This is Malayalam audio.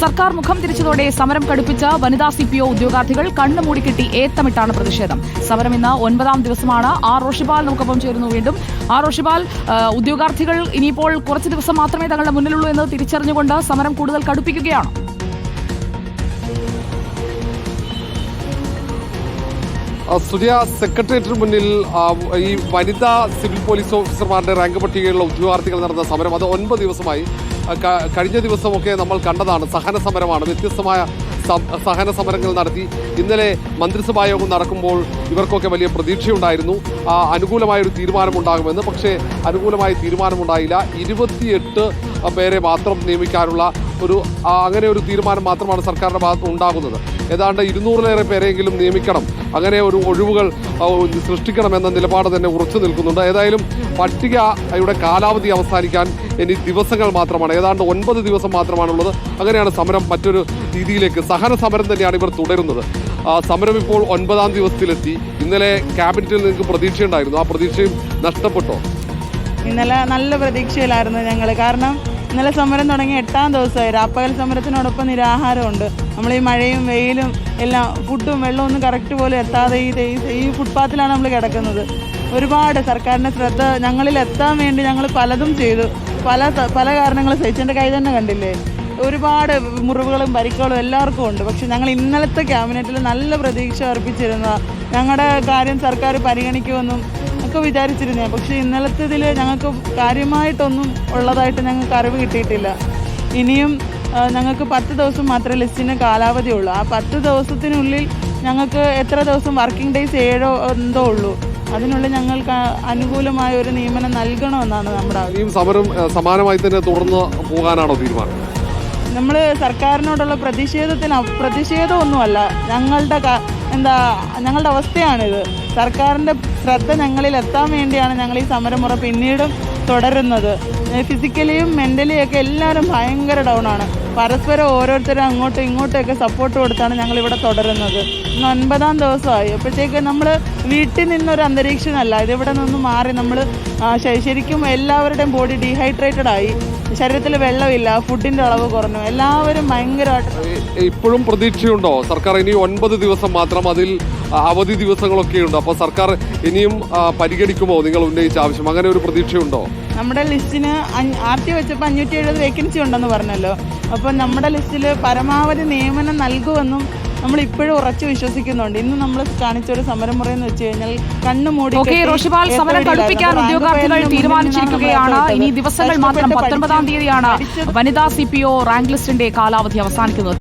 സർക്കാർ മുഖം തിരിച്ചതോടെ സമരം കടുപ്പിച്ച വനിതാ സി പി ഒ ഉദ്യോഗാർത്ഥികൾ കണ്ണു മൂടിക്കെട്ടി ഏത്തമിട്ടാണ് പ്രതിഷേധം. സമരം ഇന്ന് ഒൻപതാം ദിവസമാണ്. ആർ. റോഷിപാൽ നമുക്കൊപ്പം ചേരുന്നു വീണ്ടും. ആർ. റോഷിപാൽ ആ, ഉദ്യോഗാർത്ഥികൾ ഇനിയിപ്പോൾ കുറച്ച് ദിവസം മാത്രമേ തങ്ങളുടെ മുന്നിലുള്ളൂ എന്ന് തിരിച്ചറിഞ്ഞുകൊണ്ട് സമരം കൂടുതൽ കടുപ്പിക്കുകയാണ്. സുധിയ സെക്രട്ടേറിയറ്റിന് മുന്നിൽ ഈ വനിതാ സിവിൽ പോലീസ് ഓഫീസർമാരുടെ റാങ്ക് പട്ടികയിലുള്ള ഉദ്യോഗാർത്ഥികൾ നടന്ന സമരം. അത് ഒൻപത് ദിവസമായി. കഴിഞ്ഞ ദിവസമൊക്കെ നമ്മൾ കണ്ടതാണ് സഹന സമരമാണ്. വ്യത്യസ്തമായ സഹന സമരങ്ങൾ നടത്തി. ഇന്നലെ മന്ത്രിസഭാ യോഗം നടക്കുമ്പോൾ ഇവർക്കൊക്കെ വലിയ പ്രതീക്ഷയുണ്ടായിരുന്നു. അനുകൂലമായൊരു തീരുമാനമുണ്ടാകുമെന്ന്. പക്ഷേ അനുകൂലമായ തീരുമാനമുണ്ടായില്ല. ഇരുപത്തിയെട്ട് പേരെ മാത്രം നിയമിക്കാനുള്ള ഒരു അങ്ങനെ ഒരു തീരുമാനം മാത്രമാണ് സർക്കാരിന്റെ ഭാഗത്ത് ഉണ്ടാകുന്നത്. ഏതാണ്ട് ഇരുന്നൂറിലേറെ പേരെങ്കിലും നിയമിക്കണം. അങ്ങനെ ഒരു ഒഴിവുകൾ സൃഷ്ടിക്കണമെന്ന നിലപാട് തന്നെ ഉറച്ചു നിൽക്കുന്നുണ്ട്. ഏതായാലും പട്ടികയുടെ കാലാവധി അവസാനിക്കാൻ ഇനി ദിവസങ്ങൾ മാത്രമാണ്. ഏതാണ്ട് ഒൻപത് ദിവസം മാത്രമാണുള്ളത്. അങ്ങനെയാണ് സമരം മറ്റൊരു രീതിയിലേക്ക് സഹന സമരം തന്നെയാണ് ഇവർ തുടരുന്നത്. സമരം ഇപ്പോൾ ഒൻപതാം ദിവസത്തിലെത്തി. ഇന്നലെ ക്യാബിനറ്റിൽ നിങ്ങൾക്ക് പ്രതീക്ഷയുണ്ടായിരുന്നു. ആ പ്രതീക്ഷയും നഷ്ടപ്പെട്ടോ? ഇന്നലെ നല്ല പ്രതീക്ഷയിലായിരുന്നു ഞങ്ങൾ കാരണം ഇന്നലെ സമരം തുടങ്ങി എട്ടാം ദിവസമായി. രാപ്പകൽ സമരത്തിനോടൊപ്പം നിരാഹാരമുണ്ട്. നമ്മൾ ഈ മഴയും വെയിലും എല്ലാം ഫുഡും വെള്ളവും ഒന്നും കറക്റ്റ് പോലെ എത്താതെ ഈ ഈ- ഫുട്പാത്തിലാണ് നമ്മൾ കിടക്കുന്നത്. ഒരുപാട് സർക്കാരിന്റെ ശ്രദ്ധ ഞങ്ങളിൽ എത്താൻ വേണ്ടി ഞങ്ങൾ പലതും ചെയ്തു. പല പല കാരണങ്ങൾ സഹിച്ചെന്റെ കൈ തന്നെ കണ്ടില്ലേ? ഒരുപാട് മുറിവുകളും പരിക്കുകളും എല്ലാവർക്കും ഉണ്ട്. പക്ഷെ ഞങ്ങൾ ഇന്നലത്തെ ക്യാബിനറ്റിൽ നല്ല പ്രതീക്ഷ അർപ്പിച്ചിരുന്ന ഞങ്ങളുടെ കാര്യം സർക്കാർ പരിഗണിക്കുമെന്നും ഒക്കെ പക്ഷേ ഇന്നലത്തെ ഇതിൽ ഞങ്ങൾക്ക് കാര്യമായിട്ടൊന്നും ഉള്ളതായിട്ട് ഞങ്ങൾക്ക് അറിവ് കിട്ടിയിട്ടില്ല. ഇനിയും ഞങ്ങൾക്ക് പത്ത് ദിവസം മാത്രമേ ലിസ്റ്റിന് കാലാവധിയുള്ളൂ ആ പത്ത് ദിവസത്തിനുള്ളിൽ ഞങ്ങൾക്ക് എത്ര ദിവസം വർക്കിംഗ് ഡേയ്സ് ഏഴോ എന്തോ ഉള്ളൂ. അതിനുള്ളിൽ ഞങ്ങൾക്ക് അനുകൂലമായ ഒരു നിയമനം നൽകണമെന്നാണ് നമ്മുടെ ഇനിയും സമരം സമാനമായി തന്നെ തുടർന്ന് പോകാനാണോ തീരുമാനം? നമ്മൾ സർക്കാരിനോടുള്ള പ്രതിഷേധത്തിന് പ്രതിഷേധമൊന്നുമല്ല. ഞങ്ങളുടെ എന്താ ഞങ്ങളുടെ അവസ്ഥയാണിത്. സർക്കാരിന്റെ ശ്രദ്ധ ഞങ്ങളിൽ എത്താൻ വേണ്ടിയാണ് ഞങ്ങൾ ഈ സമരമുറ പിന്നീടും തുടരുന്നത്. ഫിസിക്കലിയും മെന്റലിയും ഒക്കെ എല്ലാവരും ഭയങ്കര ഡൗൺ ആണ്. പരസ്പരം ഓരോരുത്തരും അങ്ങോട്ടും ഇങ്ങോട്ടും ഒക്കെ സപ്പോർട്ട് കൊടുത്താണ് ഞങ്ങൾ ഇവിടെ തുടരുന്നത്. ഇന്ന് ഒൻപതാം ദിവസമായി. അപ്പോഴത്തേക്ക് നമ്മൾ വീട്ടിൽ നിന്നൊരു അന്തരീക്ഷമല്ല. ഇതിവിടെ നിന്ന് മാറി നമ്മൾ ശരിക്കും എല്ലാവരുടെയും ബോഡി ഡീഹൈഡ്രേറ്റഡ് ആയി. ശരീരത്തിൽ വെള്ളമില്ല ഫുഡിന്റെ അളവ് കുറഞ്ഞു. എല്ലാവരും ഭയങ്കരമായിട്ട് ഇപ്പോഴും പ്രതീക്ഷയുണ്ടോ? സർക്കാർ ഇനി ഒൻപത് ദിവസം മാത്രം അതിൽ അവധി ദിവസങ്ങളൊക്കെ ഉണ്ട് അപ്പോൾ സർക്കാർ ഇനിയും പരിഗണിക്കുമോ നിങ്ങൾ ഉന്നയിച്ച ആവശ്യം? അങ്ങനെ ഒരു പ്രതീക്ഷയുണ്ടോ? നമ്മുടെ ലിസ്റ്റിന് ആർ ടി വെച്ചപ്പോൾ അഞ്ഞൂറ്റി എഴുപത് വേക്കൻസി ഉണ്ടെന്ന് പറഞ്ഞല്ലോ. അപ്പോൾ നമ്മുടെ ലിസ്റ്റിൽ പരമാവധി നിയമനം നൽകുമെന്നും നമ്മൾ ഇപ്പോഴും ഉറച്ചു വിശ്വസിക്കുന്നുണ്ട്. ഇന്ന് നമ്മൾ കാണിച്ച ഒരു സമരമുറ എന്ന് വെച്ച് കഴിഞ്ഞാൽ കണ്ണു മൂടി ഓക്കെ റോഷിപാൽ സമരം കടുപ്പിക്കാൻ ഉദ്യോഗാർത്ഥികൾ തീരുമാനിച്ചിരിക്കുകയാണ്. ഇനി ദിവസങ്ങൾ മാത്രം പത്തൊൻപതാം തീയതിയാണ് വനിതാ സി പി ഒ റാങ്ക് ലിസ്റ്റിന്റെ കാലാവധി അവസാനിക്കുന്നത്.